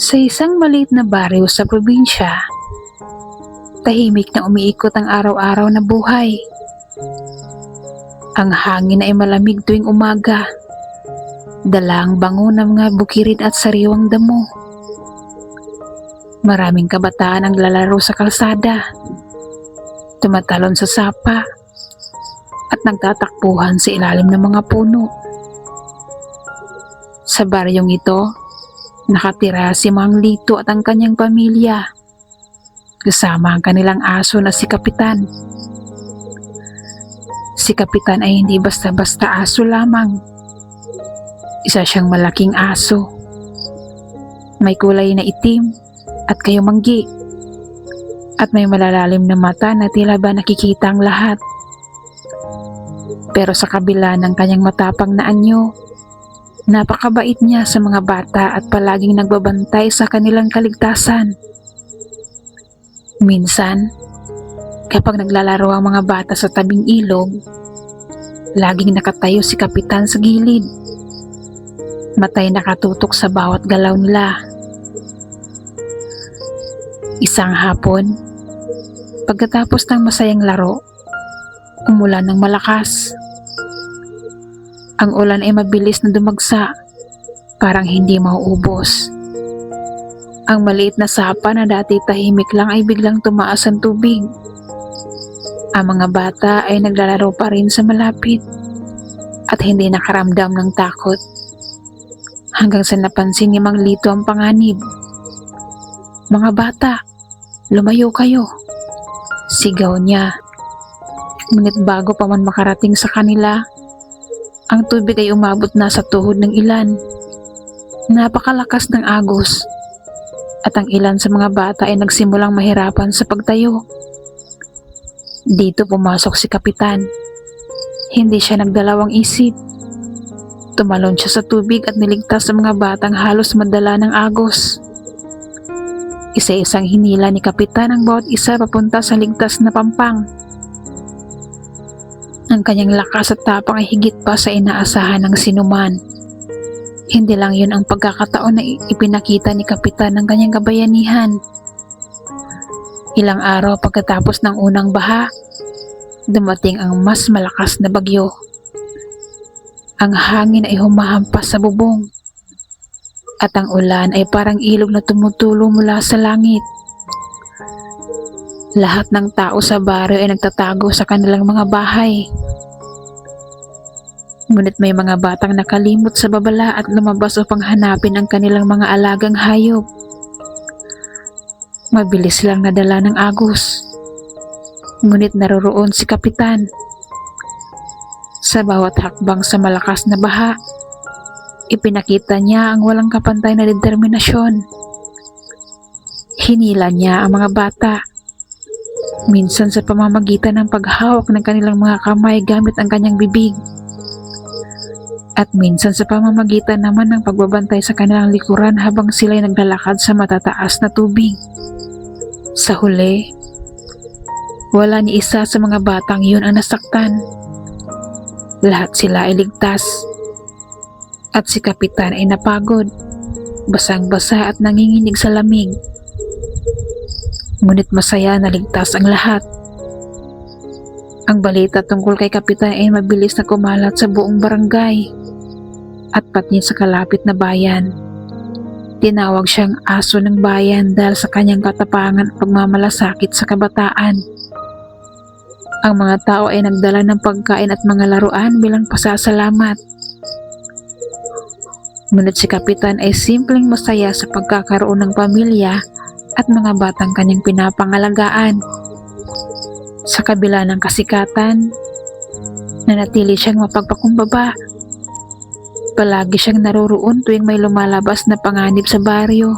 Sa isang maliit na baryo sa probinsya, tahimik na umiikot ang araw-araw na buhay. Ang hangin ay malamig tuwing umaga. Dala ang bango ng mga bukirin at sariwang damo. Maraming kabataan ang lalaro sa kalsada, tumatalon sa sapa, at nagtatakbuhan sa ilalim ng mga puno. Sa baryong ito, nakatira si Mang Lito at ang kanyang pamilya. Kasama ang kanilang aso na si Kapitan. Si Kapitan ay hindi basta-basta aso lamang. Isa siyang malaking aso. May kulay na itim at kayumanggi. At may malalalim na mata na tila ba nakikita ang lahat. Pero sa kabila ng kanyang matapang na anyo, napakabait niya sa mga bata at palaging nagbabantay sa kanilang kaligtasan. Minsan, kapag naglalaro ang mga bata sa tabing ilog, laging nakatayo si Kapitan sa gilid. Matay nakatutok sa bawat galaw nila. Isang hapon, pagkatapos ng masayang laro, umulan ng malakas. Ang ulan ay mabilis na dumagsa, parang hindi mauubos. Ang maliit na sapa na dati tahimik lang ay biglang tumaas ang tubig. Ang mga bata ay naglalaro pa rin sa malapit at hindi nakaramdam ng takot. Hanggang sa napansin ni Mang Lito ang panganib. Mga bata, lumayo kayo. Sigaw niya. Ngunit bago pa man makarating sa kanila, ang tubig ay umabot na sa tuhod ng ilan. Napakalakas ng agos at ang ilan sa mga bata ay nagsimulang mahirapan sa pagtayo. Dito pumasok si Kapitan. Hindi siya nagdalawang isip. Tumalon siya sa tubig at niligtas sa mga batang halos madala ng agos. Isa-isang hinila ni Kapitan ang bawat isa papunta sa ligtas na pampang. Ang kanyang lakas at tapang higit pa sa inaasahan ng sinuman. Hindi lang yun ang pagkakataon na ipinakita ni Kapitan ng kanyang kabayanihan. Ilang araw pagkatapos ng unang baha, dumating ang mas malakas na bagyo. Ang hangin ay humahampas sa bubong at ang ulan ay parang ilog na tumutulo mula sa langit. Lahat ng tao sa baryo ay nagtatago sa kanilang mga bahay. Ngunit may mga batang nakalimot sa babala at lumabas upang hanapin ang kanilang mga alagang hayop. Mabilis silang nadala ng agos. Ngunit naroroon si Kapitan. Sa bawat hakbang sa malakas na baha, ipinakita niya ang walang kapantay na determinasyon. Hinila niya ang mga bata. Minsan sa pamamagitan ng paghawak ng kanilang mga kamay gamit ang kanyang bibig at minsan sa pamamagitan naman ng pagbabantay sa kanilang likuran habang sila'y naglalakad sa matataas na tubig. Sa huli, wala ni isa sa mga batang yun ang nasaktan. Lahat sila ay ligtas. At si Kapitan ay napagod, basang-basa at nanginginig sa lamig. Ngunit masaya na ligtas ang lahat. Ang balita tungkol kay Kapitan ay mabilis na kumalat sa buong barangay at pati sa kalapit na bayan. Tinawag siyang aso ng bayan dahil sa kanyang katapangan at pagmamalasakit sa kabataan. Ang mga tao ay nagdala ng pagkain at mga laruan bilang pasasalamat. Ngunit si Kapitan ay simpleng masaya sa pagkakaroon ng pamilya at mga batang kanyang pinapangalagaan. Sa kabila ng kasikatan, nanatili siyang mapagpakumbaba. Palagi siyang naroroon tuwing may lumalabas na panganib sa baryo.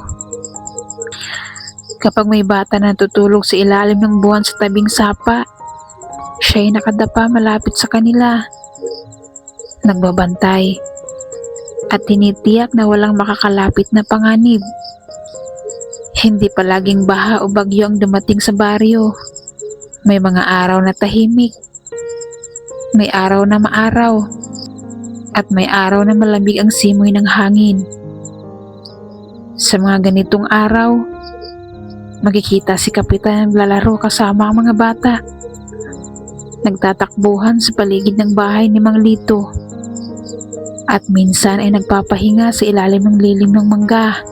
Kapag may bata na tutulog sa ilalim ng buwan sa tabing sapa, siya ay nakadapa malapit sa kanila. Nagbabantay at tinitiyak na walang makakalapit na panganib. Hindi palaging baha o bagyo ang dumating sa baryo. May mga araw na tahimik. May araw na maaraw. At may araw na malamig ang simoy ng hangin. Sa mga ganitong araw, makikita si Kapitan naglalaro kasama ang mga bata. Nagtatakbuhan sa paligid ng bahay ni Mang Lito. At minsan ay nagpapahinga sa ilalim ng lilim ng mangga.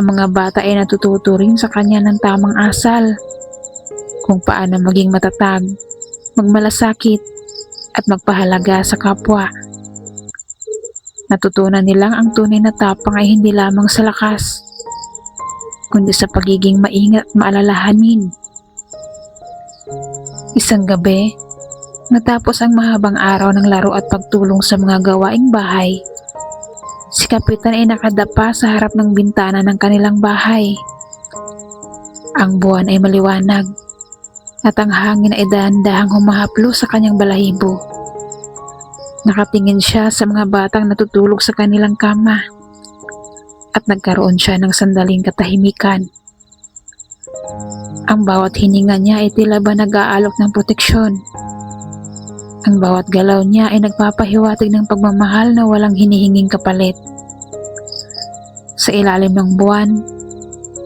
Ang mga bata ay natututo rin sa kanya ng tamang asal kung paano maging matatag, magmalasakit, at magpahalaga sa kapwa. Natutunan nilang ang tunay na tapang ay hindi lamang sa lakas, kundi sa pagiging maingat at maalalahanin. Isang gabi, natapos ang mahabang araw ng laro at pagtulong sa mga gawaing bahay, si Kapitan ay nakadapa sa harap ng bintana ng kanilang bahay. Ang buwan ay maliwanag at ang hangin ay dahan-dahang humahaplo sa kanyang balahibo. Nakatingin siya sa mga batang natutulog sa kanilang kama at nagkaroon siya ng sandaling katahimikan. Ang bawat hininga niya ay tila ba nag-aalok ng proteksyon. Ang bawat galaw niya ay nagpapahiwatig ng pagmamahal na walang hinihinging kapalit. Sa ilalim ng buwan,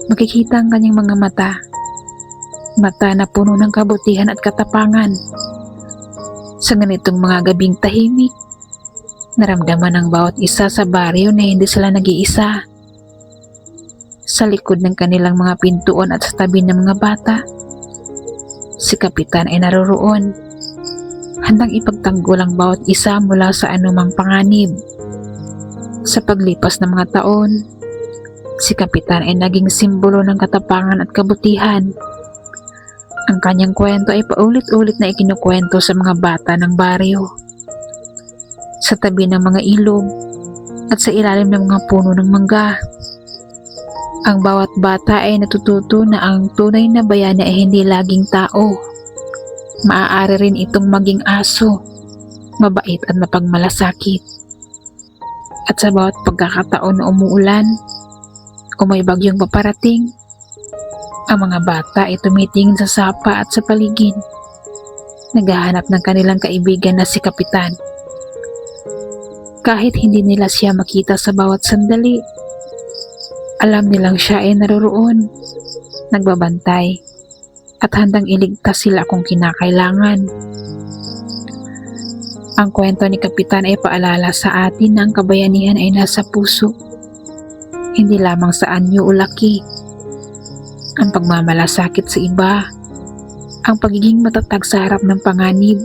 makikita ang kanyang mga mata. Mata na puno ng kabutihan at katapangan. Sa ganitong mga gabing tahimik, naramdaman ng bawat isa sa baryo na hindi sila nag-iisa. Sa likod ng kanilang mga pintuan at sa tabi ng mga bata, si Kapitan ay naroroon, handang ipagtanggol ang bawat isa mula sa anumang panganib. Sa paglipas ng mga taon, si Kapitan ay naging simbolo ng katapangan at kabutihan. Ang kanyang kwento ay paulit-ulit na ikinukwento sa mga bata ng baryo. Sa tabi ng mga ilog at sa ilalim ng mga puno ng mangga. Ang bawat bata ay natututo na ang tunay na bayani ay hindi laging tao. Maaari rin itong maging aso, mabait at mapagmalasakit. At sa bawat pagkakataon na umuulan o may bagyong paparating, ang mga bata ay tumitingin sa sapa at sa paligid. Naghahanap ng kanilang kaibigan na si Kapitan. Kahit hindi nila siya makita sa bawat sandali, alam nilang siya ay naroroon, nagbabantay, at handang iligtas sila kung kinakailangan. Ang kwento ni Kapitan ay paalala sa atin na ang kabayanihan ay nasa puso, hindi lamang sa anyo o laki. Ang pagmamalasakit sa iba, ang pagiging matatag sa harap ng panganib,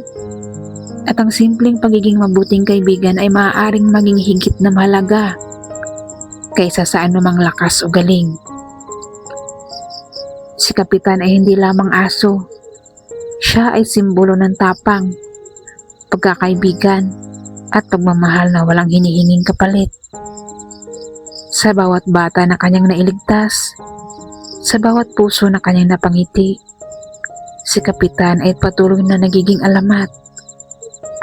at ang simpleng pagiging mabuting kaibigan ay maaaring maging higit na mahalaga kaysa sa anumang lakas o galing. Si Kapitan ay hindi lamang aso. Siya ay simbolo ng tapang, pagkakaibigan, at pagmamahal na walang hinihinging kapalit. Sa bawat bata na kanyang nailigtas, sa bawat puso na kanyang napangiti, si Kapitan ay patuloy na nagiging alamat,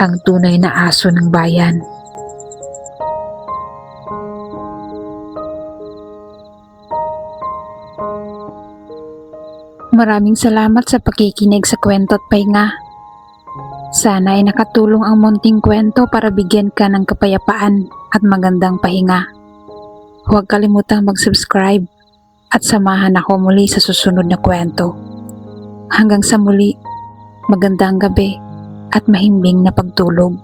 ang tunay na aso ng bayan. Maraming salamat sa pakikinig sa kwento at pahinga. Sana ay nakatulong ang munting kwento para bigyan ka ng kapayapaan at magandang pahinga. Huwag kalimutang mag-subscribe at samahan ako muli sa susunod na kwento. Hanggang sa muli, magandang gabi at mahimbing na pagtulog.